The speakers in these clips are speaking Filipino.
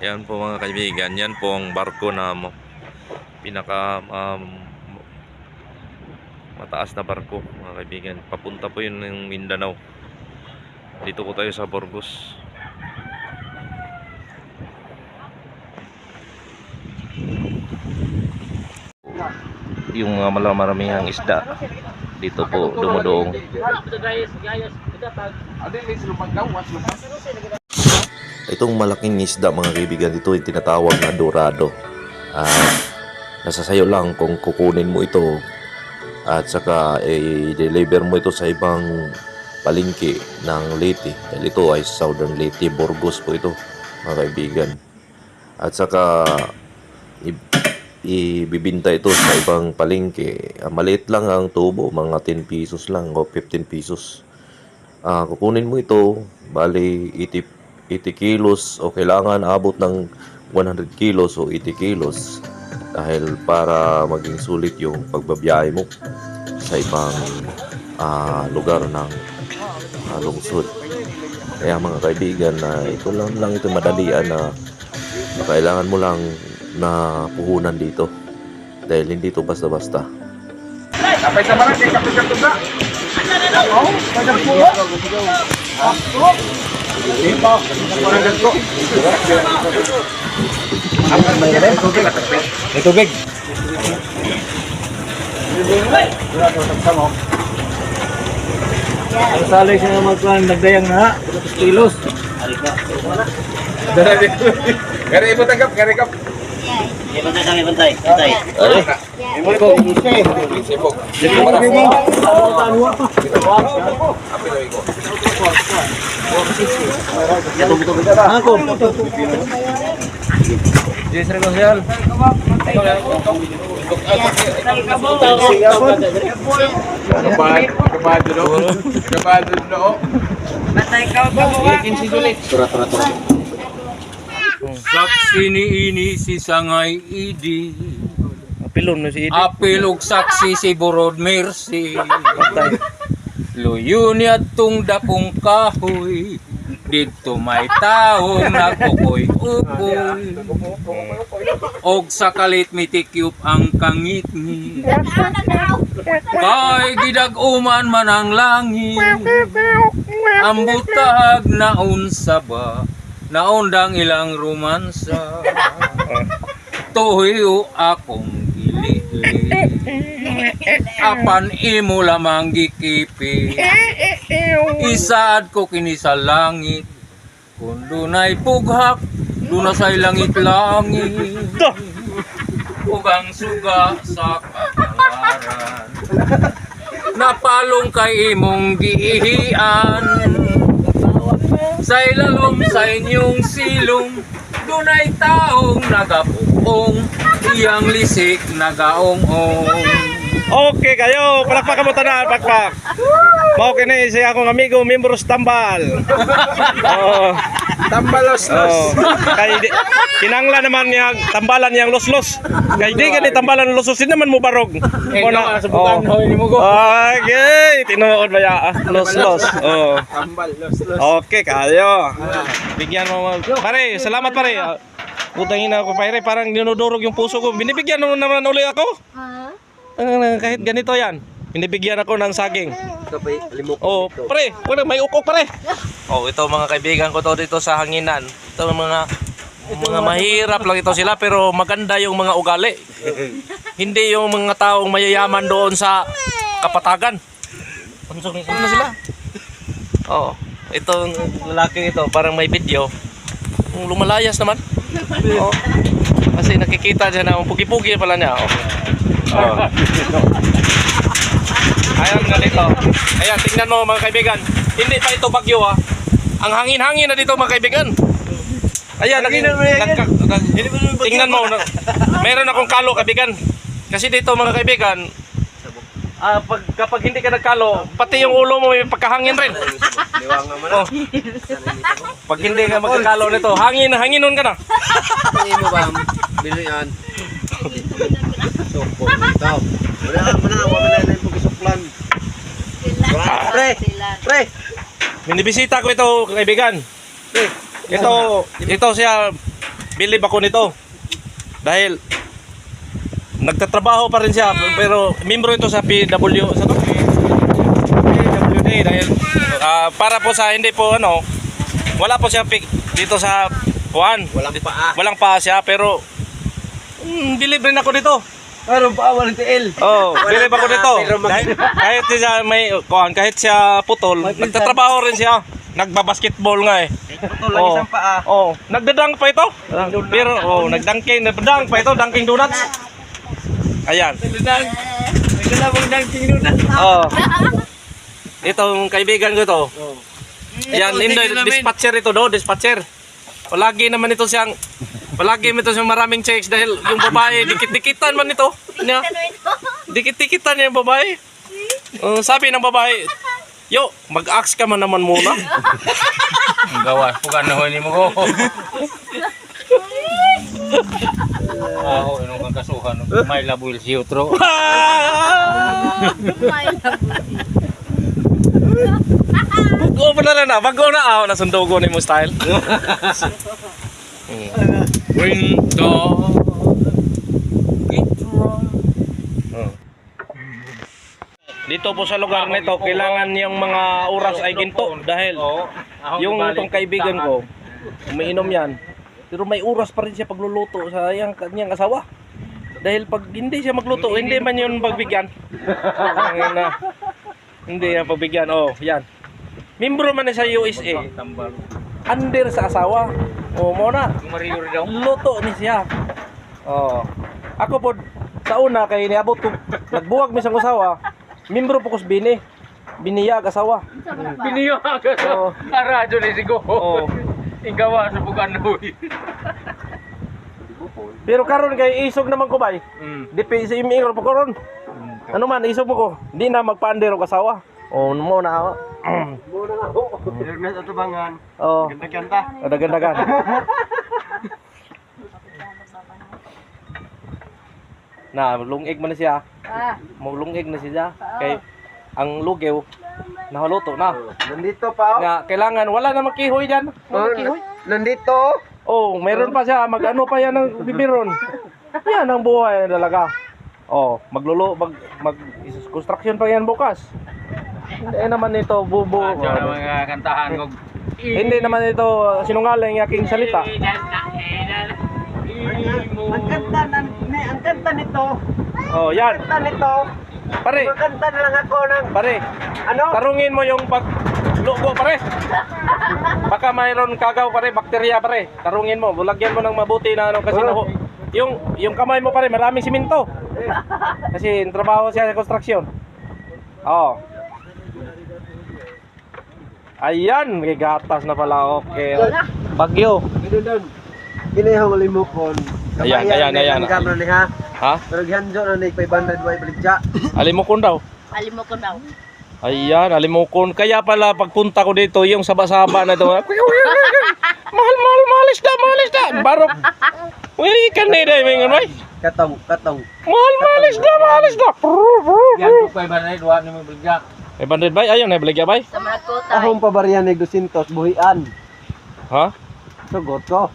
Yan po mga kaibigan, yan po ang barko na mo- pinaka um, mataas na barko mga kaibigan. Papunta po yun ng Mindanao. Dito ko tayo sa Burgos. Yung mga uh, maraming isda dito po dumudoong. Itong malaking isda mga kaibigan ito yung tinatawag na dorado. Ah, nasasayo lang kung kukunin mo ito at saka i-deliver mo ito sa ibang palengke ng Leyte. Dahil ito ay Southern Leyte, Burgos po ito mga kaibigan. At saka ibibinta ito sa ibang palengke. Ah, maliit lang ang tubo, mga 10 pesos lang o 15 pesos. Ah, kukunin mo ito, bali 80, 80 kilos o kailangan abot ng 100 kilos o 80 kilos dahil para maging sulit yung pagbabiyahe mo sa ibang ah, lugar ng ah, lungsod. Kaya mga kaibigan na ito lang lang ito madalian na kailangan mo lang na puhunan dito dahil hindi ito basta-basta. Kapay sa barangay, kapay sa tuga. Oo, kada po. Dito, barangay ko. May tubig. Ang salay siya na magkuhan, nagdayang na, 200 kilos. Gari ibo tanggap, gari kap. Ibantay kami, bantay. Bantay. Imo ko, sibok. Dito para. Ako. Yes, reconcile. Kabad, kabad do. Kabad do. Saksi ni ini si Sangay Idi Pilon na si Apilog saksi si Burod Mercy. Luyo niya tung dapong kahoy. Dito may taong nakukoy upoy Og sa kalit mitikyup ang kangit ni. Kay gidag-uman man ang langit. Ang butahag naun sa ba Naundang ilang romansa. Tuhiyo akong gili Apan imo lamang gikipi Isaad ko kini sa langit. Kung dunay pughak Duna say langit-langit Ug ang suga sa kapalaran. Napalong kay imong giihian sa ilalom sa inyong silong Dunay taong nagapupong Iyang lisik nagaong-ong Okay kayo, palakpakan mo tanan, pakpak. Mao kini siya akong amigo, membros tambal. Oo. Tambalos Oh, kay di, kinangla naman niya tambalan niyang los-los. Kay di gani tambalan los-los din naman mo barog. Eh, O na- subukan oh. ho ni mo go Okay, tinuod ba ya? Los-los. Oh. Tambal, los, los. Okay kayo. Bigyan mo pare, salamat pare. Ah, Putang ina ko pare, parang dinudurog yung puso ko. Binibigyan mo naman uli ako. Ah, kahit ganito yan. Binibigyan ako ng saging. Oh, pre, wala may ukok pare. Oh, ito mga kaibigan ko to dito sa hanginan. Ito mga mga mahirap lang ito sila pero maganda yung mga ugali. Hindi yung mga taong mayayaman doon sa kapatagan. Ano na sila? Oh, itong lalaki ito parang may video. Yung lumalayas naman. Oh. Kasi nakikita dyan na pugi-pugi pala niya. Oh. Oh. Ayan ganito. Ayan, tingnan mo mga kaibigan. Hindi pa ito bagyo ha. Ang hangin-hangin na dito mga kaibigan. Ayan, naging, nagka, nag, tingnan mo. na- Meron akong kalo kaibigan. Kasi dito mga kaibigan, ah, pag, kapag hindi ka nagkalo, pati yung ulo mo may pagkahangin rin. Oh. Pag hindi ka magkakalo nito, hangin, hanginon ka na. Hindi mo ba? Bilo yan. Wala ka na. Wala pagkisuklan. Pre! Pre! Binibisita ko ito, kaibigan. Ito, ito siya bilib ako nito. Dahil nagtatrabaho pa rin siya pero membro ito sa PW sa to? PWD dahil ah, para po sa hindi po ano wala po siya pick dito sa kuan Walang paa. walang pa siya pero mm, bilib rin ako dito Meron pa walang tiil. Oh, bilib ako dito. Pero mag- Kahit, kahit siya may kuan, kahit siya putol, nagtatrabaho rin siya. Nagbabasketball nga eh. Putol lang Oh. isang paa. Oh, nagdadang pa ito. Pero oh, nagdangking, nagdang pa ito, dunking donuts. Ayan. Naglalabang ng tinunan. Oh. Itong kaibigan ko to. Yan, Ito, namin. dispatcher ito do, dispatcher. Palagi naman ito siyang Palagi mo ito siyang maraming checks dahil yung babae, dikit-dikitan man ito. Niya. Dikit-dikitan niya yung babae. Uh, sabi ng babae, Yo, mag-ax ka man naman muna. Ang gawas po ka na ni mo ko. Ako, inong kang kasuhan. May labuil si Utro. Bago pa na na, bago na ako, nasundugo ni mo style. Winter. Oh. Dito po sa lugar nito, kailangan yung mga oras ay ginto dahil yung itong kaibigan ko, umiinom yan. Pero may oras pa rin siya pagluluto sa yung kanyang asawa. Dahil pag hindi siya magluto, hindi man yun pagbigyan. Na, hindi yan pagbigyan. Oh, yan. Membro man sa USA, under sa asawa. Oh, mo na. Mariyo daw. Luto ni siya. Oh. Ako po sa una kay niabot ko nagbuwag mi sa asawa. Membro po ko bini. Biniyag asawa. Biniyo ka Oo. sa radyo ni Sigo. Oo. Ingawa sa bukan Pero karon kay isog naman ko bay. Mm. Dipi sa imingro po karon. Ano man isog mo ko. Di na magpander og asawa. Oh, mo na ako. Muna nga ho. Hermes at tubangan. Oh, Ganda kanta. dagan-dagan. na, lungig man na siya. Maglungig na siya. Kay ang lugew nahaluto na. Nandito pa. oh. Nga kailangan wala na makihoy diyan. Oh, Wala makihoy. Nandito. Oh, meron pa siya mag-ano pa yan ng bibiron. Yan ang buhay talaga. Oh, maglulo mag mag construction pa yan bukas. Hindi naman ito bubo. Radyo na mga kantahan ko. Hindi naman ito sinungaling yung aking salita. Ang kanta, ne, ang kanta nito. Oh, yan. Kanta nito. Pare, Magkanta na lang ako ng pare. ano? Tarungin mo yung pag lugo pare. Baka mayroon kagaw pare, bakterya pare. Tarungin mo, bulagyan mo ng mabuti na ano kasi naho. Yung yung kamay mo pare, maraming simento. Kasi trabaho siya sa construction. Oh. Ayan, may gatas na pala. Okay. Bagyo. Ginihang limukon. Ayan, ayan, ayan. Kamera ni ha. Ha? Pero gihanjo na ni 500 way balikja. Alimukon daw. Alimukon daw. Ayan, alimukon. Kaya pala pagpunta ko dito, yung saba-saba na daw. mahal, mahal, mahalis da, mahalis da. Barok. Wili ka na dahil, may ngunay. Katong, katong. Mahal, mahalis da, mahalis da. Yan, 500 way balikja. Eh, 500 bay ayon na baligya bay. Sa mga kotay. Akong pabariyan 200 buhian. Ha? Sugot ko.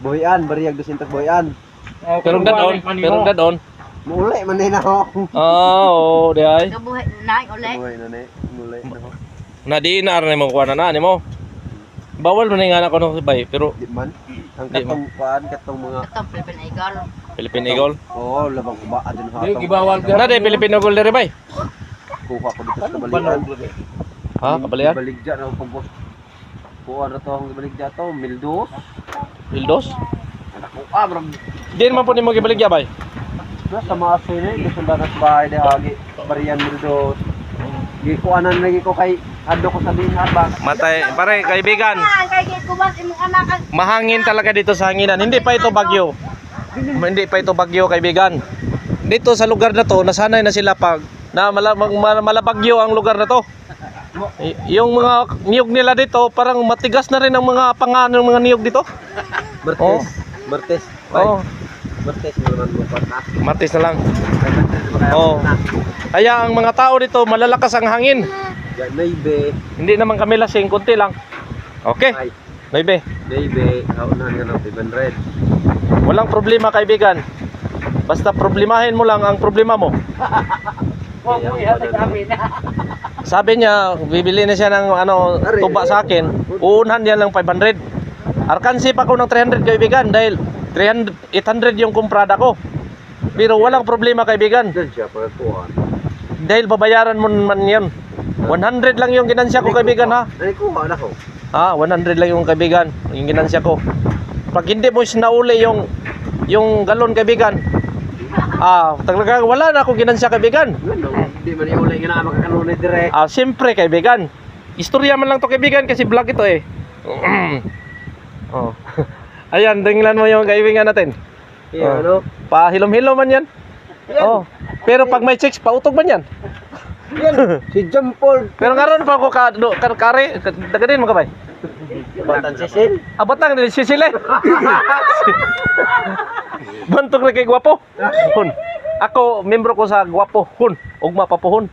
Buhian, bariyag 200 buhian. Oh, pero dadon, pero dadon. Mulay man din ako. Ah, oo, oh, di ay. Nabuhay na uli. Nabuhay na ni, mulay na ako. Na di na arne mo kuan na ni mo. Bawal man ni nga ako no bay, pero di man. Ang katong kuan, katong mga katong Philippine Eagle. Philippine Eagle? Oo, labang kuba adun ha. Di. Na di Philippine Eagle dire bay. Kuha ko dito sa balikan. Ha, kabalian? Baligya na ako pag Kuha na to ang baligya to, mildos. Ildos? Anak ko, ah, bro. Di naman po ni mo gibaligya bay. Nasa mga sini, gusto na sa bahay de hagi. Bariyan mildos. Gikuanan lagi ko kay Ado ko sabihin ha ba? Matay, pare, kaibigan. Ah, Mahangin talaga dito sa hanginan. Hindi pa ito bagyo. Hindi pa ito bagyo, kaibigan. Dito sa lugar na to, nasanay na sila pag na mala, mag, mal- malabagyo ang lugar na to. Y- yung mga niyog nila dito, parang matigas na rin ang mga pangalan ng mga niyog dito. Bertes. Oh. Bertes. Oh, Bertes pa na. matis na lang. Oh. Kaya ang mga tao dito, malalakas ang hangin. Yan maybe. Hindi naman kami lasing, kunti lang. Okay. Ay. Noibe. Baby, kaunan nga ng 500. Walang problema kaibigan. Basta problemahin mo lang ang problema mo. Sabi niya, bibili na siya ng ano, tuba sa akin. Uunhan niya lang 500. Arkansi pa ko ng 300 kaibigan dahil 300, 800 yung kumprada ko. Pero walang problema kaibigan. Dahil babayaran mo man yan. 100 lang yung ginansya ko kaibigan ha. Ay, kuha na ko. Ha, 100 lang yung kaibigan, yung ginansya ko. Pag hindi mo sinauli yung yung galon kaibigan, ah, talaga wala na akong ginansya kaibigan. Hindi man iulay nga na makakanunay direct. Ah, siyempre kaibigan. Istorya man lang to kaibigan kasi vlog ito eh. oh. Ayan, tingnan mo yung kaibigan natin. Iya, Oh. ano? Pahilom-hilom man yan. Oh. Pero pag may chicks, pautog man yan. Yan, si John Paul. Pero ngaron pa ako ka, do, ka kare, ka- dagadin mo ka ba? Batan si Sil. Abot lang din si sila. Bantog na kay gwapo. Hun. Ako, membro ko sa gwapo. Hun. Ugma pa po hun.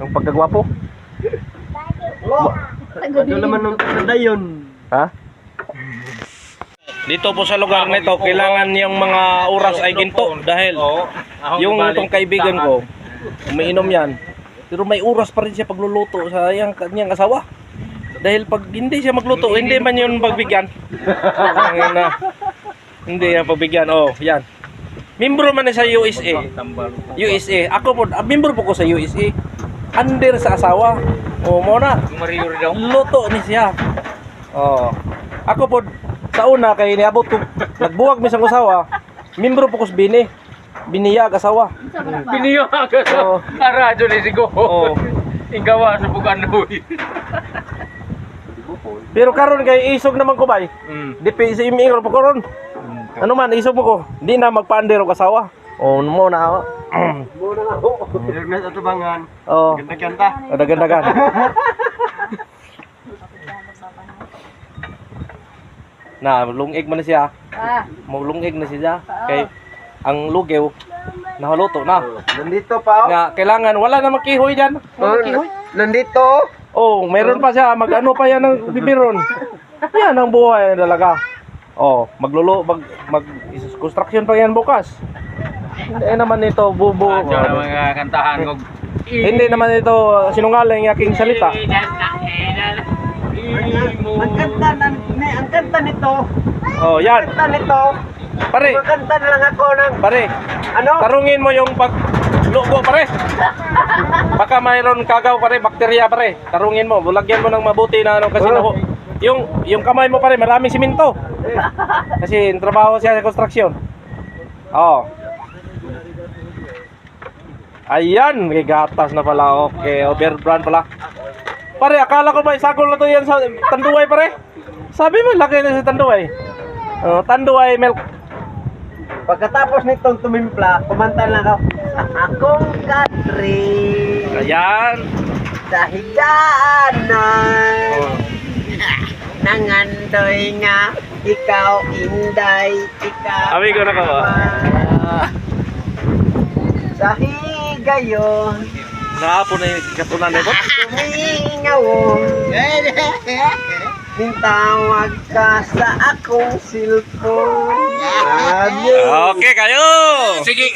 Ang pagkagwapo. Ano naman nung dayon? Ha? Dito po sa lugar na ito, kailangan yung mga oras ay ginto dahil yung itong kaibigan ko, umiinom yan. Pero may oras pa rin siya pagluluto sa yung kanyang asawa. Dahil pag hindi siya magluto, hindi man yun pagbigyan. Ang ina. Hindi yan pagbigyan. Oh, yan. Membro man na sa USA. USA. Ako po, ah, membro po ko sa USA. Under sa asawa. Oh, mo na. Luto ni siya. Oh. Ako po sa una kay niabot ko nagbuwag mi sang usawa. Membro po ko sa bini. Biniyag asawa. Biniyo ka Oo. sa radyo ni Sigo. Oh. Ingawa sa Bukanoy. Pero karon kay isog naman ko bay. Mm. Dipi sa imingro po karon. Ano man isog mo ko. Di na magpander og asawa. Oh, mo na. Muna nga ho. Hermes at Tubangan. Oh, Ganda kanta. dagan-dagan. na lungig man na siya. Ah, Maglungig na siya. Kay ang lugew nahaluto na. Nandito pa. oh. Nga kailangan wala na makihoy diyan. Oh, Makihoy. Nandito. Oh, meron pa siya, mag-ano pa yan ng bibiron. Yan ang buhay talaga. Oh, maglulo, mag, mag, construction pa yan bukas. Hindi naman ito bubo. Radyo na mga kantahan ko. Hindi naman ito sinungaling yung aking salita. Ang kanta, ng, ang kanta nito. Oh, yan. Ang kanta nito. Pare, Magkanta na lang ako ng pare. ano? Tarungin mo yung pag lugo pare. Baka mayroon kagaw pare, bakterya pare. Tarungin mo, bulagyan mo ng mabuti na ano kasi naho. Yung yung kamay mo pare, maraming simento. Kasi trabaho siya sa construction. Oh. Ayan, may gatas na pala. Okay, overbrand pala. Pare, akala ko ba isagol na to yan sa tanduay pare? Sabi mo, laki na sa tanduay. Oh, tanduay milk. Pagkatapos nitong tumimpla, kumanta lang ako. Sa akong country, Ayan. sa higaanan. Oh. Nangandoy nga, ikaw inday, ikaw Abi ko na ka ba? Sa higayon, Naapo na yung katunan na ito. tumingaw. Nintawag ka sa akong cellphone. Adios. Okay kayo! Sige,